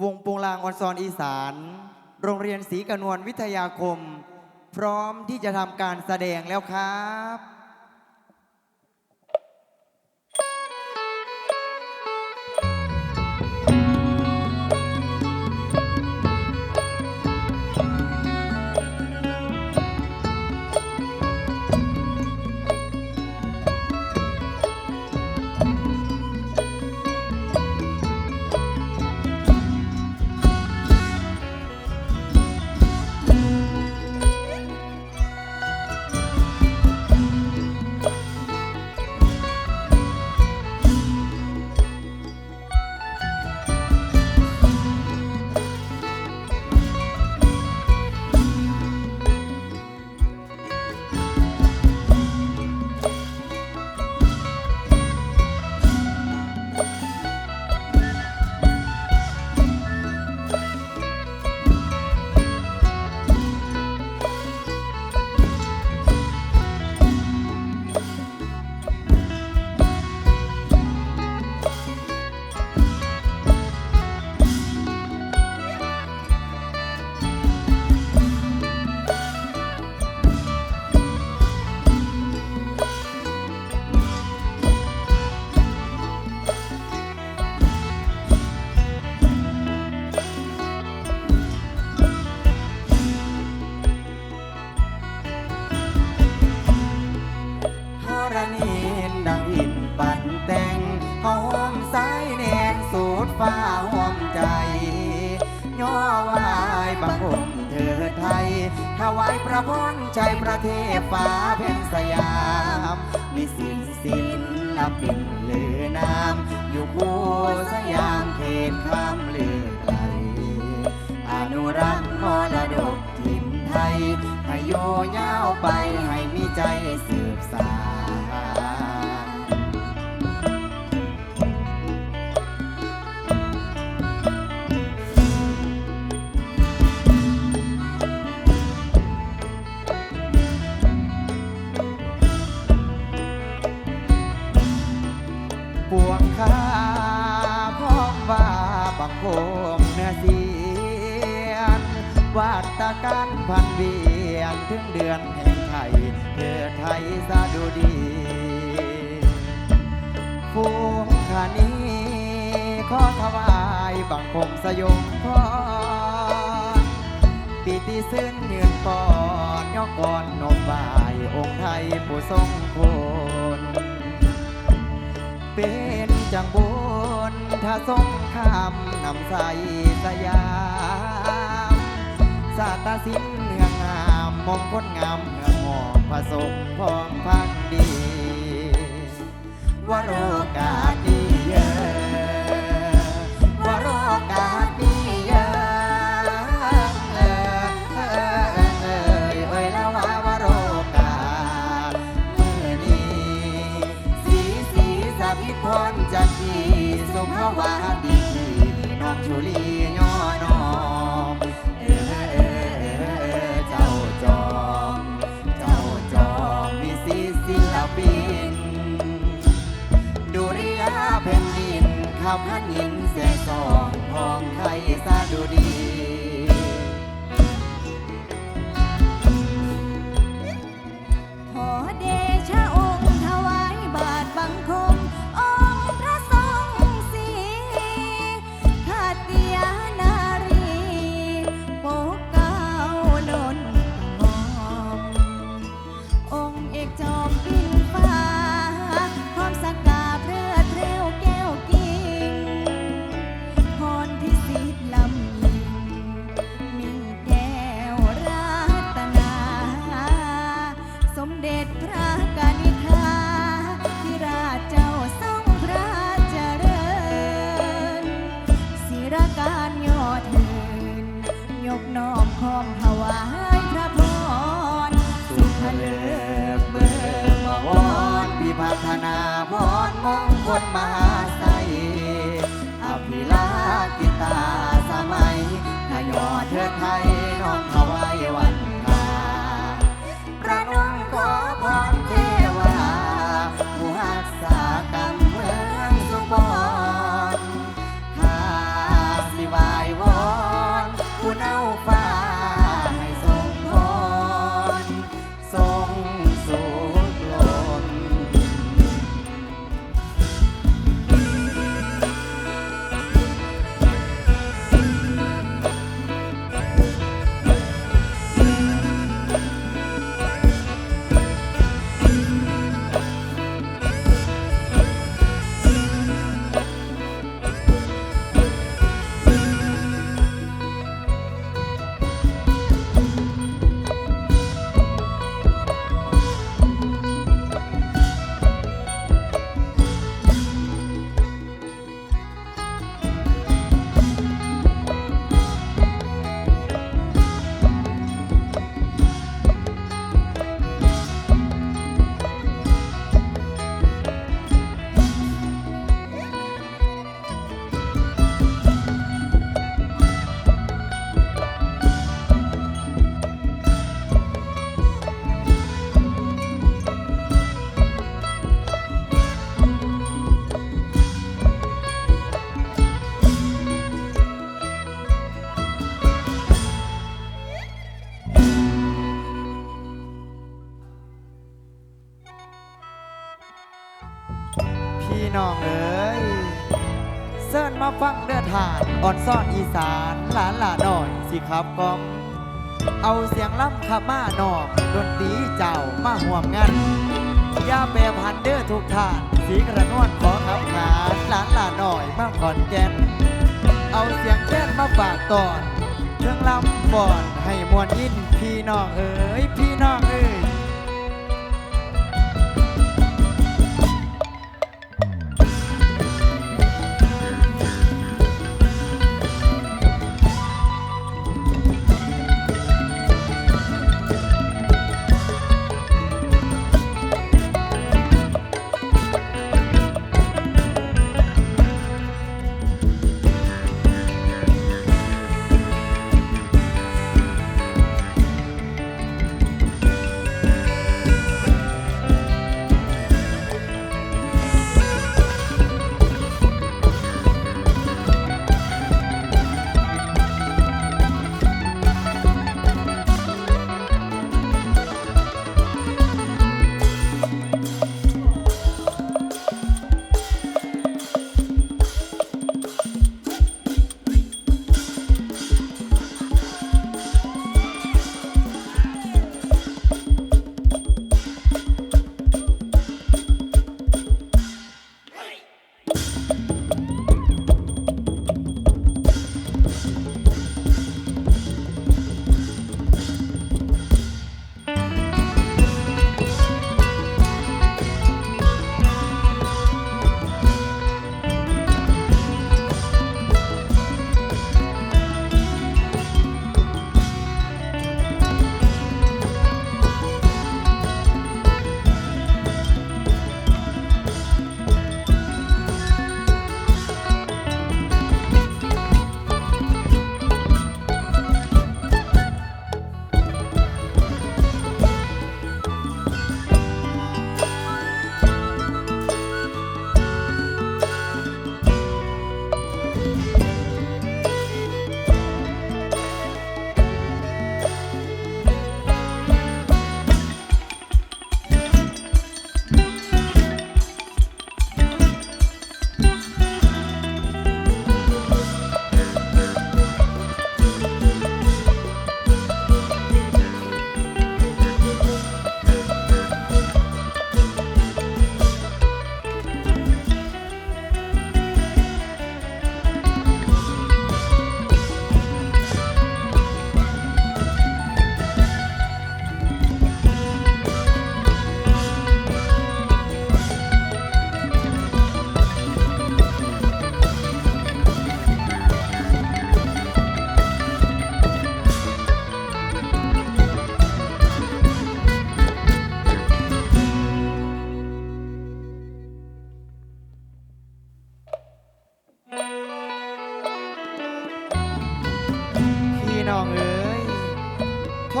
วงโปงลางออนซอนอีสาน โรงเรียนศรีกนวลวิทยาคม พร้อมที่จะทำการแสดงแล้วครับ ถวายพระพรใจประเทศฟ้าเพ่นสยาม มีสินสินลับปินลือน้ำอยู่คู่สยามเขตคำลือไกลอนุรักษ์มรดกถิ่นไทยให้โยยาวไปให้มีใจสืบสาน ปวงข้าพร้อมว่าบังโคมเนื้อเสียนวาตการพันเวียนถึงเดือนแห่งไทยเพื่อไทยสะดุดีฟูงขานี้ขอถวายบังคมสยมพรปีติซึ้นยืนก่อนยกก่อนนบบ่ายองค์ไทยผู้ทรงคุณ เป็นจังบนถ้าสงคำนำใสสยามสาตาสินเมืองงามมงคลงามเมืองหอมผสมพองพักดีวโรกาสดีาวพันหินเสียสองทองไทยสะดุดะนวดขอขับขาหลานหลาหน่อยมาขอนแก่นเอาเสียงแค้นมาฝากตอนเครื่องลำบอนให้มวนยินพี่น้องเอ๋ยพี่น้องเอ๋ย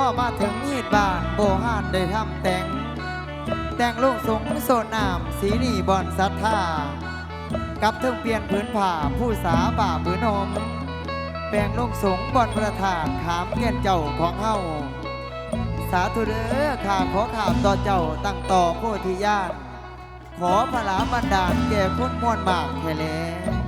อมาถึงมีดบานโบหานได้ทำแต่ง แต่งลูกสงโซนน้ำสีนีบอนสัทธากับเทิงเปลี่ยนพื้นผ่าผู้สาบ่าผืนหมแปลงลูกสงบอนประธานขามเกียนเจ้าของเฮาสาธุเด้อข้าขอข่าวต่อเจ้าตั้งต่อโพธิญาณขอพระลาบันดาลแก่คนม่วนมากแท้แลน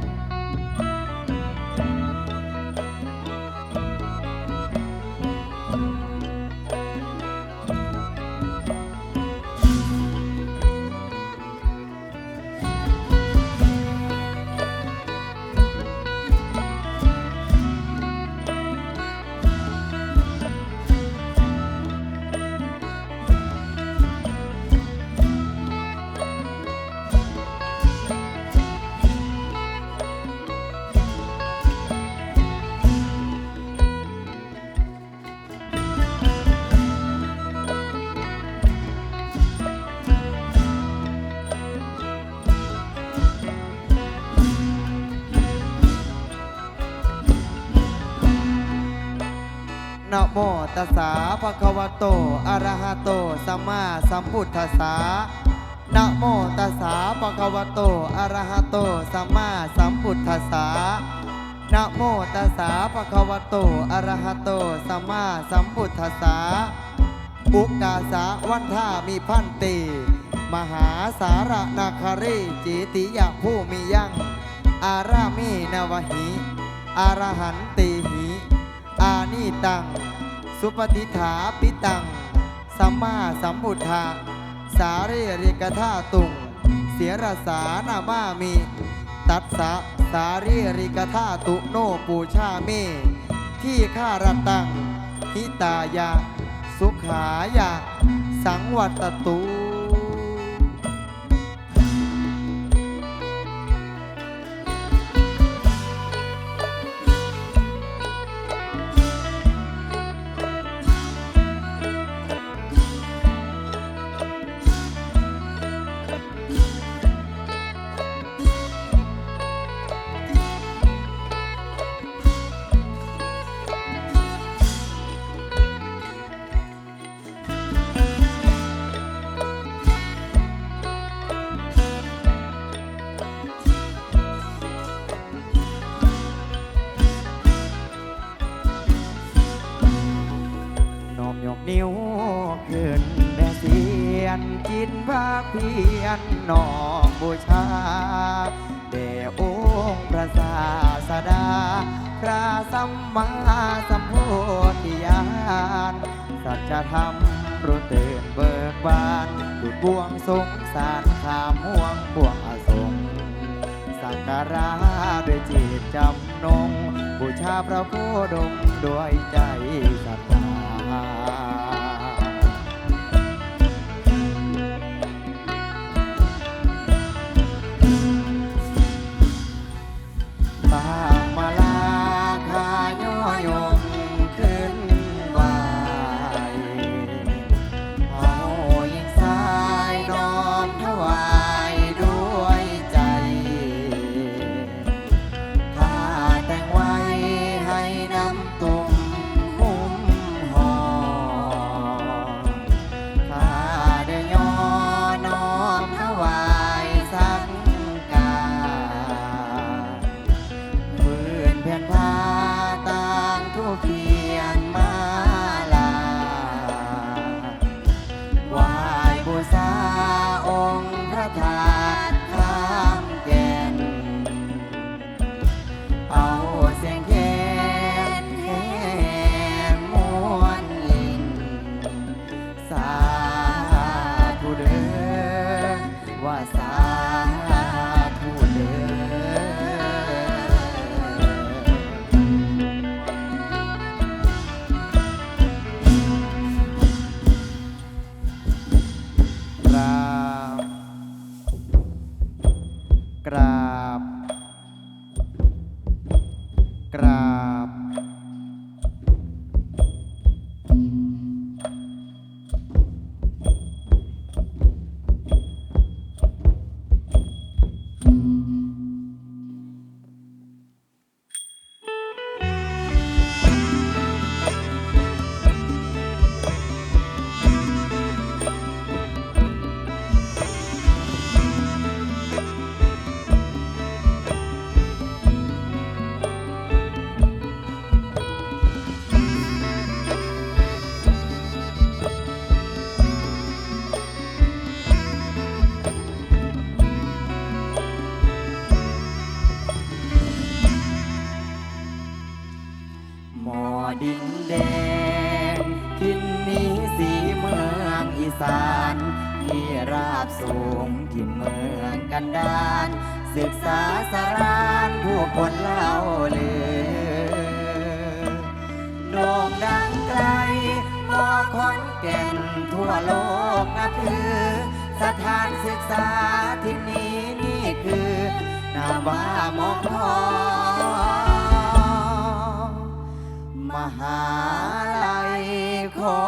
โมตัสสะภะคะวะโต อะระหะโต สัมมาสัมพุทธัสสะนะโมตัสสะภะคะวะโต อะระหะโต สัมมาสัมพุทธัสสะนะโมตัสสะภะคะวะโต อะระหะโต สัมมาสัมพุทธัสสะอุกกาสะวันท่ามีพันตีมหาสารนาคารีจิติยะผู้มียั่ง อารามีนวหิ อารหันติหิ อานิตัง สุปฏิฐาปิตัง สัมมาสัมพุทธา สารีริกธาตุง เสียรสานามามี ตัสสะสารีริกธาตุโนปูชาเม ที่ข้ารตัง หิตายา สุขายา สังวัตตุ สัมมาสัมโพธิญาณสัจธรรมรู้ตื่นเบิกบานดุดบวงสงสารขามห่วงบวงอสงสักการะด้วยจิตจำนง บูชาพระโพดมด้วยใจศรัทธา ดินแดงทินนี้สีเมืองอีสานที่ราบสูงที่เมืองกันดานศึกษาสารานผู้คนเล่าลือโด่งดังไกลมอคนแก่นทั่วโลกนับถือ สถานศึกษาที่นี้นี่คือนาวามอคอ มหาลัยขอ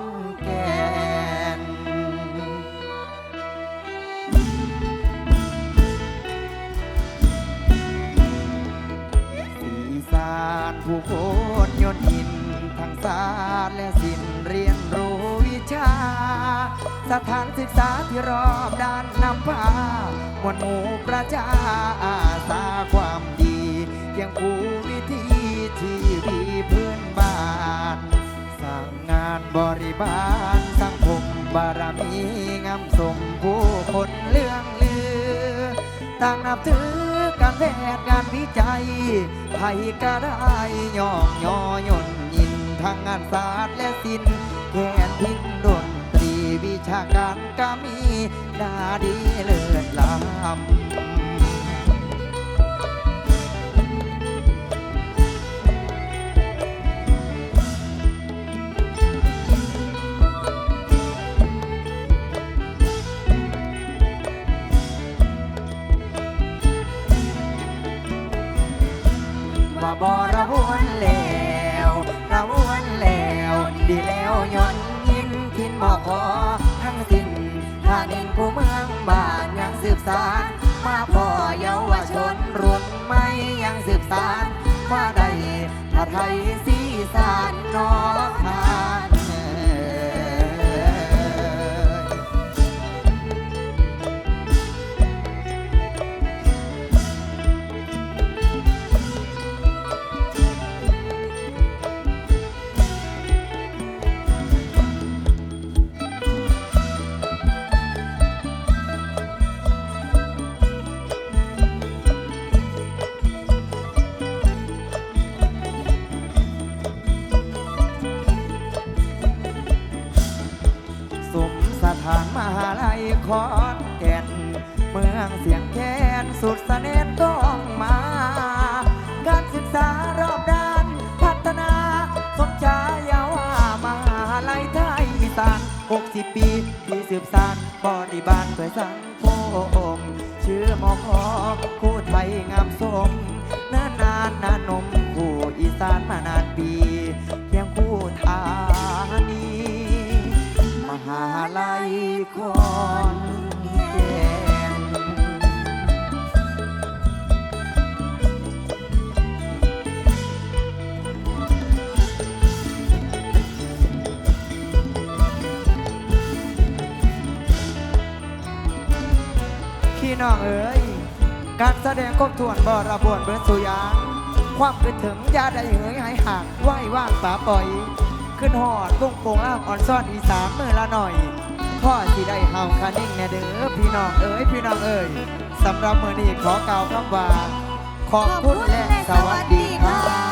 นแก่น สีสานผู้โคนยนินทั้งศาสตร์และศิลป์เรียนรู้วิชา สถานศึกษาที่รอบด้านนำพามวลหมู่ประชาอาสาความดีเคียงผู้วิธีชีวี งานบริบาลสังคมบารมีงามสมผู้คนเลื่องลือ ต่างนับถือการแพทย์การวิจัยไผก็ได้ย่องย่อยนยินทางงานศาสตร์และศิลป์แคนพินดนตรีวิชาการก็มีดาดีเลิศล้ำ สานมาได้ถ้าไทยสีสานน้อท ขอนแก่น เมืองเสียงแคนสุดเสน่ห์ต้องมา การศึกษารอบด้านพัฒนา สมชายาว่ามหาลัยไทยอีสาน60 ปีที่สืบสานบริบาลเพื่อสังคมชื่อมอพอคู่ไทยงามสมนานนานนานนมคู่อีสานมานานปี น้องเอ๋ยการแสดงครบถ้วนบระบวนเบิดสุยาง ความคิดถึงยาได้เหยหายห่างไหวว่างป่าปล่อย ขึ้นหอดวงโปงล่างอ่อนซ่อนอีสานมือละหน่อยพ่อสิได้เฮาคานิ่งแน่เด้อพี่น้องเอ๋ยพี่น้องเอ๋ยสำหรับมือนี้ขอกล่าวคำว่า ขอบคุณและสวัสดีครับ